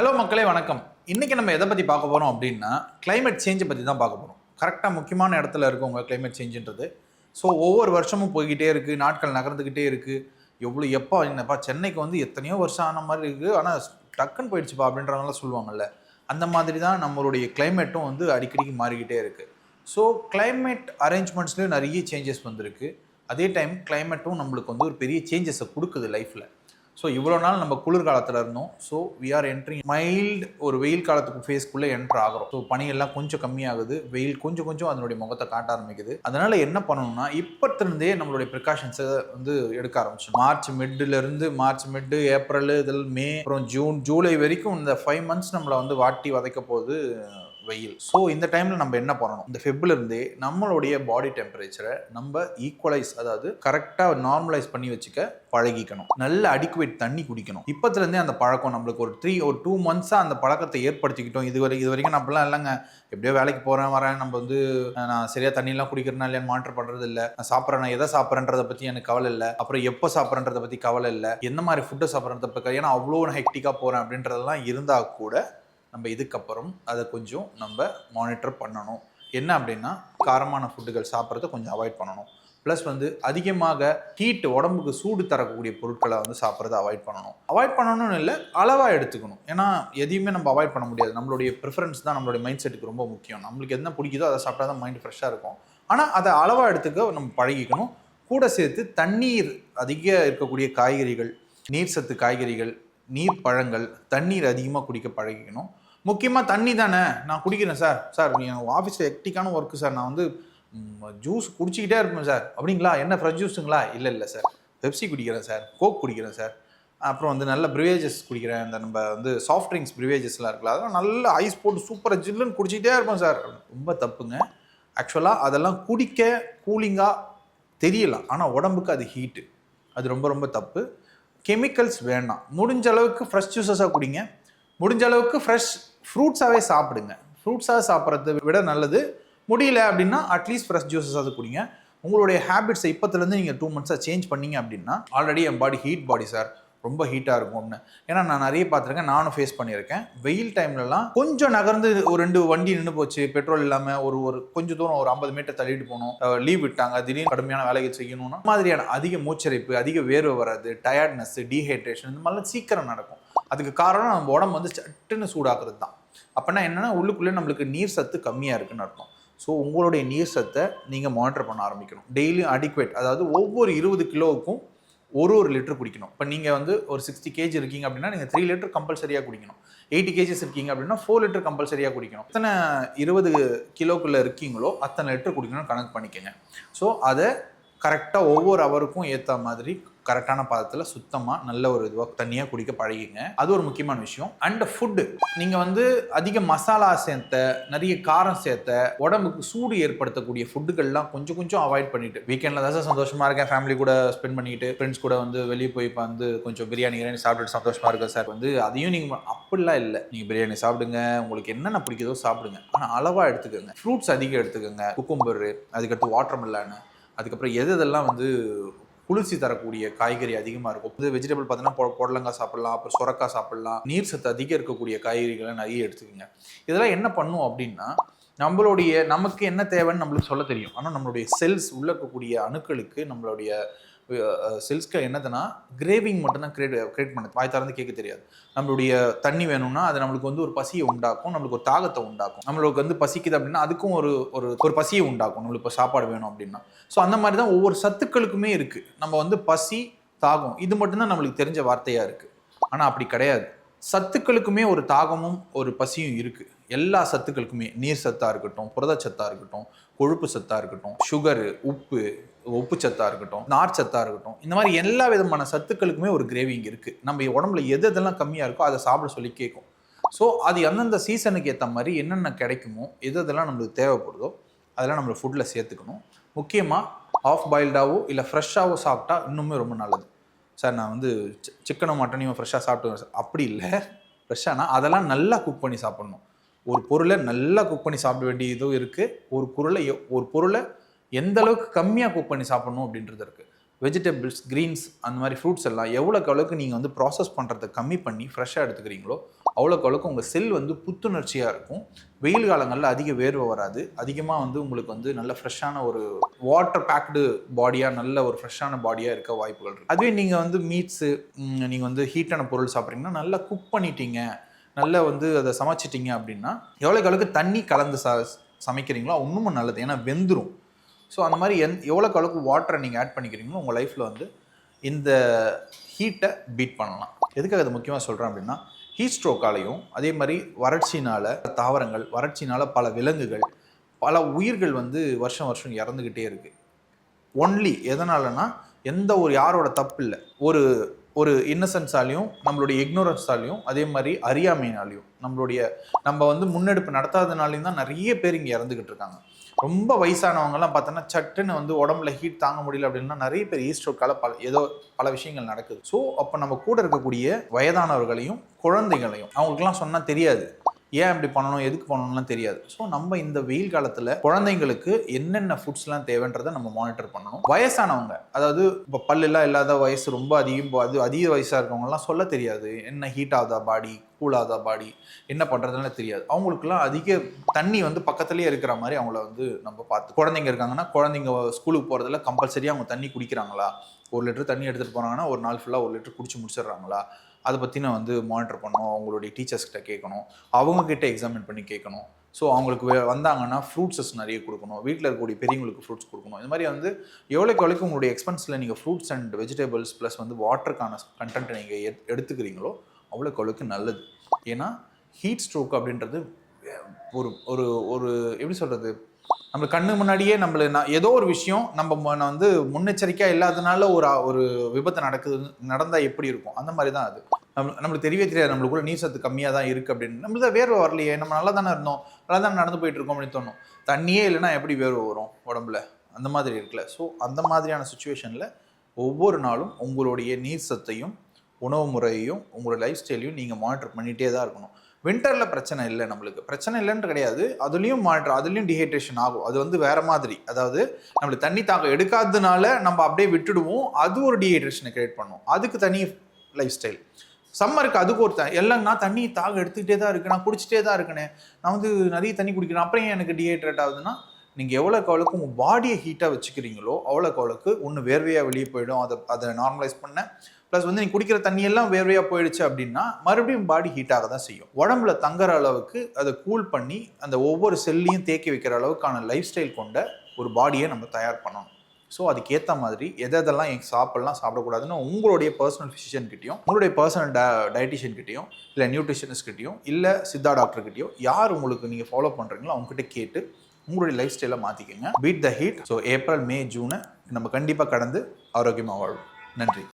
Hello மக்களே வணக்கம். இன்னைக்கு நம்ம எதை பற்றி பார்க்க போகிறோம் அப்படின்னா கிளைமேட் சேஞ்சை பற்றி தான் பார்க்க போகிறோம் கரெக்டாக முக்கியமான இடத்துல இருக்கவங்க கிளைமேட் சேஞ்சுன்றது ஸோ ஒவ்வொரு வருஷமும் போய்கிட்டே இருக்குது நாட்கள் நகர்ந்துக்கிட்டே இருக்குது எவ்வளோ எப்போ என்னப்பா சென்னைக்கு வந்து எத்தனையோ வருஷம் ஆன மாதிரி இருக்குது ஆனால் டக்குன்னு போயிடுச்சுப்பா அப்படின்றவங்களாம் சொல்லுவாங்கல்ல. அந்த மாதிரி தான் நம்மளுடைய கிளைமேட்டும் வந்து அடிக்கடிக்கு மாறிக்கிட்டே இருக்குது ஸோ கிளைமேட் அரேஞ்ச்மெண்ட்ஸ்லேயும் நிறைய சேஞ்சஸ் வந்திருக்கு. அதே டைம் கிளைமேட்டும் நம்மளுக்கு வந்து ஒரு பெரிய சேஞ்சஸை கொடுக்குது லைஃப்பில் ஸோ இவ்வளோ நாள் நம்ம குளிர்காலத்தில் இருந்தோம். So we are entering mild ஒரு வெயில் காலத்துக்கு ஃபேஸ்க்குள்ளே என்ட்ரு ஆகிறோம். ஸோ பனியெல்லாம் கொஞ்சம் கம்மியாகுது. வெயில் கொஞ்சம் கொஞ்சம் அதனுடைய முகத்தை காட்ட ஆரம்பிக்குது. அதனால் என்ன பண்ணணும்னா இப்பத்திருந்தே நம்மளுடைய ப்ரிகாஷன்ஸை வந்து எடுக்க ஆரம்பிச்சோம் மார்ச் மிட்லேருந்து மார்ச் மிட்டு ஏப்ரல் இதில் மே அப்புறம் ஜூன் ஜூலை வரைக்கும் இந்த ஃபைவ் மந்த்ஸ் நம்மளை வந்து வாட்டி வதைக்க போகுது வெயில். ஸோ இந்த டைமில் நம்ம என்ன பண்ணணும்? இந்த ஃபெப்லேருந்தே நம்மளுடைய பாடி டெம்பரேச்சரை நம்ம ஈக்குவலைஸ் அதாவது கரெக்டாக நார்மலைஸ் பண்ணி வச்சுக்க பழகிக்கணும். நல்ல அடிக்குவேட் தண்ணி குடிக்கணும். இப்போத்துலேருந்தே அந்த பழக்கம் நம்மளுக்கு ஒரு த்ரீ ஒரு டூ மந்த்ஸாக அந்த பழக்கத்தை ஏற்படுத்திக்கிட்டோம். இது வரைக்கும் இது வரைக்கும் நம்மளாம் இல்லைங்க. எப்படியோ வேலைக்கு போகிறேன் வரேன். நம்ம வந்து நான் சரியாக தண்ணியெலாம் குடிக்கிறேன்னா இல்லையா மானிட்டர் பண்ணுறது இல்லை. நான் சாப்பிட்றேன் நான் எதை சாப்பிட்றேன்றதை பற்றி எனக்கு கவலை இல்லை. அப்புறம் எப்போ சாப்பிட்றன்றதை பற்றி கவலை இல்லை. எந்த மாதிரி ஃபுட்டை சாப்பிட்றத பற்றி ஏன்னா அவ்வளோ நான் ஹெக்டிக்காக போகிறேன் அப்படின்றதெல்லாம் இருந்தால் கூட நம்ம இதுக்கப்புறம் அதை கொஞ்சம் நம்ம மானிட்டர் பண்ணணும். என்ன அப்படின்னா காரமான ஃபுட்டுகள் சாப்பிட்றத கொஞ்சம் அவாய்ட் பண்ணணும். ப்ளஸ் வந்து அதிகமாக ஹீட் உடம்புக்கு சூடு தரக்கூடிய பொருட்களை வந்து சாப்பிட்றத அவாய்ட் பண்ணணும். அவாய்ட் பண்ணணும்னு இல்லை அளவாக எடுத்துக்கணும். ஏன்னா எதையுமே நம்ம அவாய்ட் பண்ண முடியாது. நம்மளுடைய ப்ரிஃபரன்ஸ் தான் நம்மளுடைய மைண்ட் செட்டுக்கு ரொம்ப முக்கியம். நம்மளுக்கு என்ன பிடிக்குதோ அதை சாப்பிட்டா தான் மைண்ட் ஃப்ரெஷ்ஷாக இருக்கும். ஆனால் அதை அளவாக எடுத்துக்க நம்ம பழகிக்கணும். கூட சேர்த்து தண்ணீர் அதிக இருக்கக்கூடிய காய்கறிகள் நீர் சத்து காய்கறிகள் நீர் பழங்கள் தண்ணீர் அதிகமாக குடிக்க பழகிக்கணும். முக்கியமாக தண்ணி தானே? நான் குடிக்கிறேன் சார் சார் என் ஆஃபீஸில் எக்டிக்கான ஒர்க்கு சார் நான் வந்து ஜூஸ் குடிச்சிக்கிட்டே இருப்பேன் சார் அப்படிங்களா? என்ன ஃப்ரெஷ் ஜூஸுங்களா இல்லை இல்லை சார் பெப்சி குடிக்கிறேன் சார் கோக் குடிக்கிறேன் சார் அப்புறம் வந்து நல்ல ப்ரிவேஜஸ் குடிக்கிறேன். இந்த நம்ம வந்து சாஃப்ட் ட்ரிங்க்ஸ் ப்ரிவேஜஸ்லாம் இருக்குல்ல அதெல்லாம் நல்ல ஐஸ் போட்டு சூப்பராக ஜில்லுன்னு குடிச்சிக்கிட்டே இருப்பேன் சார் ரொம்ப தப்புங்க. ஆக்சுவலாக அதெல்லாம் குடிக்க கூலிங்காக தெரியலாம் ஆனால் உடம்புக்கு அது ஹீட்டு அது ரொம்ப ரொம்ப தப்பு. கெமிக்கல்ஸ் வேண்டாம். முடிஞ்ச அளவுக்கு ஃப்ரெஷ் ஜூஸஸாக குடிங்க. முடிஞ்ச அளவுக்கு ஃப்ரெஷ் ஃப்ரூட்ஸாகவே சாப்பிடுங்க. ஃப்ரூட்ஸாக சாப்பிட்றத விட நல்லது. முடியல அப்படின்னா அட்லீஸ்ட் ஃப்ரெஷ் ஜூஸஸாவது குடிங்க. உங்களுடைய ஹேபிட்ஸை இப்போத்துலேருந்து நீங்கள் டூ மந்த்ஸாக சேஞ்ச் பண்ணீங்க அப்படின்னா ஆல்ரெடி என் பாடி ஹீட் பாடி சார் ரொம்ப ஹீட்டாக இருக்கும் அப்படின்னு. ஏன்னா நான் நிறைய பார்த்துருக்கேன் நானும் ஃபேஸ் பண்ணியிருக்கேன். வெயில் டைம்லலாம் கொஞ்சம் நகர்ந்து ஒரு ரெண்டு வண்டி நின்று போச்சு பெட்ரோல் இல்லாமல் ஒரு ஒரு கொஞ்சம் தூரம் ஒரு ஐம்பது மீட்டர் தள்ளிட்டு போகணும் லீவ் விட்டாங்க. திடீர்னு கடுமையான வேலைகள் செய்யணும்னா மாதிரியான அதிக மூச்சரிப்பு அதிக வேர்வை வராது டயர்ட்னஸ் டீஹைட்ரேஷன் இந்த மாதிரிலாம் சீக்கிரம் நடக்கும். அதுக்கு காரணம் நம்ம உடம்பு வந்து சட்டுன்னு சூடாக்குறது தான் அப்போனா என்னென்னா உள்ளுக்குள்ளே நம்மளுக்கு நீர் சத்து கம்மியாக இருக்குன்னு அர்த்தம். ஸோ உங்களுடைய நீர் சத்தை நீங்கள் மானிட்டர் பண்ண ஆரம்பிக்கணும். டெய்லியும் அடிக்குவேட் அதாவது ஒவ்வொரு இருபது கிலோவுக்கும் ஒரு ஒரு லிட்டர் குடிக்கணும். இப்போ நீங்கள் வந்து ஒரு சிக்ஸ்டி கேஜி இருக்கீங்க அப்படின்னா நீங்கள் த்ரீ லிட்டர் கம்பல்சரியாக குடிக்கணும். எயிட்டி கேஜிஸ் இருக்கீங்க அப்படின்னா ஃபோர் லிட்டர் கம்பல்சரியாக குடிக்கணும். எத்தனை இருபது கிலோக்குள்ளே இருக்கீங்களோ அத்தனை லிட்டர் குடிக்கணும்னு கணக்கு பண்ணிக்கோங்க. ஸோ அதை கரெக்டாக ஒவ்வொரு அவருக்கும் ஏற்ற மாதிரி கரெக்டான பாதத்தில் சுத்தமாக நல்ல ஒரு இதுவாக தண்ணியாக குடிக்க பழகிங்க. அது ஒரு முக்கியமான விஷயம். அண்ட் ஃபுட்டு நீங்கள் வந்து அதிக மசாலா சேர்த்த நிறைய காரம் சேர்த்த உடம்புக்கு சூடு ஏற்படுத்தக்கூடிய ஃபுட்டுகள்லாம் கொஞ்சம் கொஞ்சம் அவாய்ட் பண்ணிட்டு வீக்கெண்டில் தான் சார் சந்தோஷமாக இருக்கேன் ஃபேமிலி கூட ஸ்பெண்ட் பண்ணிட்டு ஃப்ரெண்ட்ஸ் கூட வந்து வெளியே போய் இப்போ வந்து கொஞ்சம் பிரியாணி கிரியாணி சாப்பிட்டுட்டு சந்தோஷமாக இருக்கேன் சார். வந்து அதையும் நீங்கள் அப்படிலாம் இல்லை. நீங்கள் பிரியாணி சாப்பிடுங்க உங்களுக்கு என்னென்ன பிடிக்குதோ சாப்பிடுங்க. ஆனால் அளவாக எடுத்துக்கோங்க. ஃப்ரூட்ஸ் அதிகம் எடுத்துக்கோங்க. குக்கும்பர் அதுக்கடுத்து வாட்டர் மெல்லானு அதுக்கப்புறம் எது இதெல்லாம் வந்து குளிர்ச்சி தரக்கூடிய காய்கறி அதிகமாக இருக்கும்? இது வெஜிடபிள் பார்த்தீங்கன்னா புடலங்காய் சாப்பிடலாம் அப்புறம் சுரக்காய் சாப்பிடலாம். நீர் சத்து அதிகம் இருக்கக்கூடிய காய்கறிகளை நிறைய எடுத்துக்கோங்க. இதெல்லாம் என்ன பண்ணும் அப்படின்னா நம்மளுடைய நமக்கு என்ன தேவைன்னு நம்மளுக்கு சொல்ல தெரியும். ஆனால் நம்மளுடைய செல்ஸ் உள்ள இருக்கக்கூடிய அணுக்களுக்கு நம்மளுடைய செல்ஸ்க்கு என்னதுன்னா கிரேவிங் மட்டும்தான் கிரியேட் கிரியேட் பண்ணுது. வாய் திறந்து கேட்க தெரியாது. நம்மளுடைய தண்ணி வேணும்னா அது நம்மளுக்கு வந்து ஒரு பசியை உண்டாக்கும் நம்மளுக்கு ஒரு தாகத்தை உண்டாக்கும். நம்மளுக்கு வந்து பசிக்குது அப்படின்னா அதுக்கும் ஒரு ஒரு ஒரு பசியை உண்டாக்கும். நம்மளுக்கு இப்போ சாப்பாடு வேணும் அப்படின்னா. ஸோ அந்த மாதிரி தான் ஒவ்வொரு சத்துக்களுக்குமே இருக்குது நம்ம வந்து பசி தாகம் இது மட்டும்தான் நம்மளுக்கு தெரிஞ்ச வார்த்தையாக இருக்குது ஆனால் அப்படி கிடையாது. சத்துக்களுக்குமே ஒரு தாகமும் ஒரு பசியும் இருக்குது எல்லா சத்துக்களுக்குமே. நீர் சத்தாக இருக்கட்டும் புரத சத்தாக இருக்கட்டும் கொழுப்பு சத்தாக இருக்கட்டும் சுகரு உப்பு உப்பு சத்தாக இருக்கட்டும் நார் சத்தாக இருக்கட்டும் இந்த மாதிரி எல்லா விதமான சத்துக்களுக்குமே ஒரு கிரேவிங் இருக்குது நம்ம உடம்புல எது எதெல்லாம் கம்மியாக இருக்கோ அதை சாப்பிட சொல்லி கேட்கும் ஸோ அது அந்தந்த சீசனுக்கு ஏற்ற மாதிரி என்னென்ன கிடைக்குமோ எது எதெல்லாம் நம்மளுக்கு தேவைப்படுதோ அதெல்லாம் நம்ம ஃபுட்டில் சேர்த்துக்கணும். முக்கியமாக ஆஃப் பாயில்டாவோ இல்லை ஃப்ரெஷ்ஷாகவோ சாப்பிட்டா இன்னுமே ரொம்ப நல்லது. சார் நான் வந்து சி- மட்டனையும் ஃப்ரெஷ்ஷாக சாப்பிட்டு சார். அப்படி இல்லை. ஃப்ரெஷ்ஷானா அதெல்லாம் நல்லா குக் பண்ணி சாப்பிட்ணும். ஒரு பொருளை நல்லா குக் பண்ணி சாப்பிட வேண்டிய இதுவும் இருக்குது ஒரு பொருளை எ- ஒரு பொருளை எந்த அளவுக்கு கம்மியாக குக் பண்ணி சாப்பிடணும் அப்படின்றது இருக்குது வெஜிடபிள்ஸ் க்ரீன்ஸ் அந்த மாதிரி ஃப்ரூட்ஸ் எல்லாம் எவ்வளோக்கு அளவுக்கு நீங்கள் வந்து ப்ராசஸ் பண்ணுறத கம்மி பண்ணி ஃப்ரெஷ்ஷாக எடுத்துக்கிறீங்களோ அவ்வளோக்கு அளவுக்கு உங்கள் செல் வந்து புத்துணர்ச்சியாக இருக்கும். வெயில் காலங்களில் அதிக வேர்வை வராது. அதிகமாக வந்து உங்களுக்கு வந்து நல்ல ஃப்ரெஷ்ஷான ஒரு வாட்டர் பேக்டு பாடியாக நல்ல ஒரு ஃப்ரெஷ்ஷான பாடியாக இருக்க வாய்ப்புகள் இருக்குது அதுவே நீங்கள் வந்து மீட்ஸு நீங்கள் வந்து ஹீட்டான பொருள் சாப்பிட்றீங்கன்னா நல்லா குக் பண்ணிட்டீங்க நல்லா வந்து அதை சமைச்சிட்டீங்க அப்படின்னா எவ்வளோக்கு அளவுக்கு தண்ணி கலந்து ச சமைக்கிறீங்களோ இன்னமும் நல்லது. ஏன்னா வெந்துடும் ஸோ அந்த மாதிரி எந் எவ்வளோக்கு அளவுக்கு வாட்டரை நீங்கள் ஆட் பண்ணிக்கிறீங்களோ உங்கள் லைஃப்பில் வந்து இந்த ஹீட்டை பீட் பண்ணலாம். எதுக்காக அது முக்கியமாக சொல்கிறேன் அப்படின்னா ஹீட் ஸ்ட்ரோக்காலையும் அதே மாதிரி வறட்சினால் தாவரங்கள் வறட்சினால் பல விலங்குகள் பல உயிர்கள் வந்து வருஷம் வருஷம் இறந்துக்கிட்டே இருக்குது ஒன்லி எதனாலனா எந்த ஒரு யாரோட தப்பு இல்லை. ஒரு ஒரு இன்னசென்ஸாலையும் நம்மளுடைய இக்னோரன்ஸாலையும் அதே மாதிரி அறியாமையினாலையும் நம்மளுடைய நம்ம வந்து முன்னெடுப்பு நடத்தாதனாலையும் தான் நிறைய பேர் இங்கே இறந்துக்கிட்டு இருக்காங்க. ரொம்ப வயசானவங்கலாம் பார்த்தோன்னா சட்டுன்னு வந்து உடம்புல ஹீட் தாங்க முடியல அப்படின்னா நிறைய பேர் ஈஸ்ட்ரோக்கால பல ஏதோ பல விஷயங்கள் நடக்குது. ஸோ அப்போ நம்ம கூட இருக்கக்கூடிய வயதானவர்களையும் குழந்தைகளையும் அவங்களுக்குலாம் சொன்னால் தெரியாது. ஏன் அப்படி பண்ணணும் எதுக்கு பண்ணணும்லாம் தெரியாது. ஸோ நம்ம இந்த வெயில் காலத்தில் குழந்தைங்களுக்கு என்னென்ன ஃபுட்ஸ்லாம் தேவைன்றதை நம்ம மானிட்டர் பண்ணணும். வயசானவங்க அதாவது இப்போ பல்லெல்லாம் இல்லாத வயசு ரொம்ப அதிகம் அது அதிக வயசாக இருக்கவங்கலாம் சொல்ல தெரியாது. என்ன ஹீட் ஆகுதா பாடி கூல் பாடி என்ன பண்ணுறதுன்னு தெரியாது. அவங்களுக்குலாம் அதிக தண்ணி வந்து பக்கத்துலேயே இருக்கிற மாதிரி அவங்கள வந்து நம்ம பார்த்து குழந்தைங்க இருக்காங்கன்னா குழந்தைங்க ஸ்கூலுக்கு போகிறதுல கம்பல்சரியாக அவங்க தண்ணி குடிக்கிறாங்களா? ஒரு லிட்டர் தண்ணி எடுத்துகிட்டு போனாங்கன்னா ஒரு நாள் ஃபுல்லாக ஒரு லிட்டர் குடிச்சு முடிச்சிடுறாங்களா? அதை பற்றி நான் வந்து மானிட்டர் பண்ணணும் அவங்களுடைய டீச்சர்ஸ்கிட்ட கேட்கணும் அவங்கக்கிட்ட எக்ஸாமின் பண்ணி கேட்கணும். ஸோ அவங்களுக்கு வே- வந்தாங்கன்னா ஃப்ரூட்ஸஸ் நிறைய கொடுக்கணும். வீட்டில் இருக்கக்கூடிய பெரியவங்களுக்கு ஃப்ரூட்ஸ் கொடுக்கணும். இந்த மாதிரி வந்து எவ்வளோக்கு எவ்வளோக்கு உங்களுடைய எக்ஸ்பென்ஸில் நீங்கள் ஃப்ரூட்ஸ் அண்ட் வெஜிடபிள்ஸ் ப்ளஸ் வந்து வாட்டருக்கான கண்டென்ட் நீங்கள் எடுத்துக்கிறீங்களோ அவ்வளோக்கு அவ்வளோக்கு நல்லது. ஏன்னா ஹீட் ஸ்ட்ரோக் அப்படின்றது ஒரு ஒரு ஒரு எப்படி சொல்கிறது நம்ம கண்ணு முன்னாடியே நம்மள ஏதோ ஒரு விஷயம் நம்ம வந்து முன்னெச்சரிக்கையாக இல்லாதனால ஒரு ஒரு விபத்து நடக்குது நடந்தால் எப்படி இருக்கும்? அந்த மாதிரி தான் அது. நம்ம நம்மளுக்கு தெரியவே தெரியாது. நம்மளுக்குள்ள நீர் சத்து கம்மியாக தான் இருக்குது அப்படின்னு. நம்மளுக்கு தான் வேர்வை வரலையே. நம்ம நல்லா தானே இருந்தோம். நல்லா தானே நடந்து போயிட்டு இருக்கோம் அப்படின்னு தோணும். தண்ணியே இல்லைன்னா எப்படி வேர்வை வரும் உடம்புல? அந்த மாதிரி இருக்குல்ல. ஸோ அந்த மாதிரியான சுச்சுவேஷனில் ஒவ்வொரு நாளும் உங்களுடைய நீர் சத்தையும் உணவு முறையையும் உங்களோட லைஃப் ஸ்டைலையும் நீங்கள் மானிட்டர் பண்ணிகிட்டே தான் இருக்கணும். வின்டரில் பிரச்சனை இல்லை நம்மளுக்கு. பிரச்சனை இல்லைன்னு கிடையாது. அதுலேயும் மானிட்டர் அதுலேயும் டிஹைட்ரேஷன் ஆகும். அது வந்து வேற மாதிரி. அதாவது நம்மளுக்கு தண்ணி தாக்கம் எடுக்காததுனால நம்ம அப்படியே விட்டுடுவோம். அது ஒரு டிஹைட்ரேஷனை கிரியேட் பண்ணும். அதுக்கு தனி லைஃப் ஸ்டைல் சம்மருக்கு அதுக்கு ஒரு த- எல்லாம் நான் தண்ணி தாகம் எடுத்துக்கிட்டே தான் இருக்கு நான் குடிச்சிட்டே தான் இருக்கேனே. நான் வந்து நிறைய தண்ணி குடிக்கிறேன். அப்புறம் ஏன் எனக்கு டிஹைட்ரேட் ஆகுதுன்னா நீங்கள் எவ்வளோக்கு அவ்வளோக்கு உங்கள் பாடியை ஹீட்டாக வச்சுக்கிறீங்களோ அவ்வளோக்கு அவ்வளோக்கு ஒன்று வேர்வையாக வெளியே போயிடும். அதை அதை நார்மலைஸ் பண்ண ப்ளஸ் வந்து நீ குடிக்கிற தண்ணியெல்லாம் வேர்வையாக போயிடுச்சு அப்படின்னா மறுபடியும் பாடி ஹீட்டாக தான் செய்யும். உடம்புல தங்குற அளவுக்கு அதை கூல் பண்ணி அந்த ஒவ்வொரு செல்லையும் தேக்கி வைக்கிற அளவுக்கான லைஃப் ஸ்டைல் கொண்ட ஒரு பாடியை நம்ம தயார் பண்ணணும். ஸோ அதுக்கேற்ற மாதிரி எதெல்லாம் எனக்கு சாப்பிடலாம் சாப்பிடக்கூடாதுன்னு உங்களுடைய பர்சனல் ஃபிசிஷியன் கிட்டயும் உங்களுடைய பர்சனல் ட டயட்டிஷியன் கிட்டயும் இல்லை நியூட்ரிஷனிஸ்ட் கிட்டயும் இல்லை சித்தா டாக்டர் யார் உங்களுக்கு நீங்கள் ஃபாலோ பண்ணுறீங்களோ அவங்ககிட்ட கேட்டு உங்களுடைய லைஃப் ஸ்டைலை மாற்றிக்கோங்க beat the heat so April May ஜூனை நம்ம கண்டிப்பாக கடந்து ஆரோக்கியமாக வாழும். நன்றி.